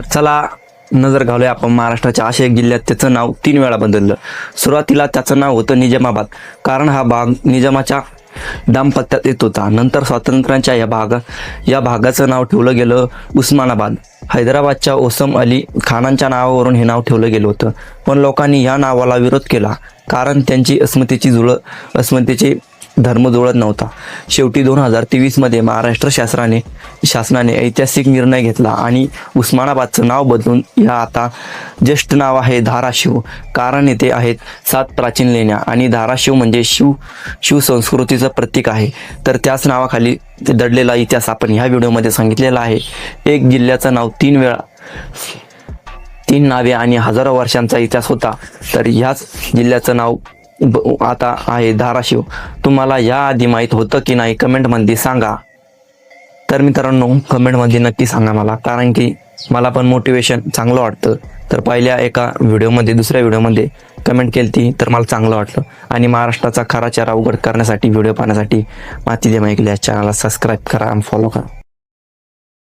चला नजर घालूया आपण महाराष्ट्राच्या अशा एक जिल्ह्यात त्याचं नाव तीन वेळा बदललं. सुरुवातीला त्याचं नाव होतं निजामाबाद. कारण हा भाग निजामाच्या दाम्पत्यात येत होता. नंतर स्वातंत्र्याच्या या भागा या भागाचं नाव ठेवलं गेलं उस्मानाबाद. हैदराबादच्या ओसम अली खानांच्या नावावरून हे नाव ठेवलं गेलं होतं. पण लोकांनी या नावाला विरोध केला. कारण त्यांची अस्मितेची जुळ अस्मितेचे धर्म जुळत नव्हता. शेवटी दोन हजार तेवीसमध्ये महाराष्ट्र शासनाने शासनाने ऐतिहासिक निर्णय घेतला आणि उस्मानाबादचं नाव बदलून या आता ज्येष्ठ नाव आहे धाराशिव. कारण येथे आहेत सात प्राचीन लेण्या आणि धाराशिव म्हणजे शिव शिवसंस्कृतीचं प्रतीक आहे. तर त्याच नावाखाली दडलेला इतिहास आपण ह्या व्हिडिओमध्ये सांगितलेला आहे. एक जिल्ह्याचं नाव तीन वेळा तीन नावे आणि हजारो वर्षांचा इतिहास होता. तर ह्याच जिल्ह्याचं नाव आता आहे धाराशिव. तुम्हाला याआधी माहीत होतं की नाही कमेंटमध्ये सांगा. तर मित्रांनो कमेंटमध्ये नक्की सांगा मला कारण की मला पण मोटिवेशन चांगलं वाटतं. तर पहिल्या एका व्हिडिओमध्ये दुसऱ्या व्हिडिओमध्ये कमेंट केली ती तर मला चांगलं वाटलं. आणि महाराष्ट्राचा खरा चेहरा उघड करण्यासाठी व्हिडिओ पाहण्यासाठी माती दे ऐकल्या चॅनलला सबस्क्राईब करा आणि फॉलो करा.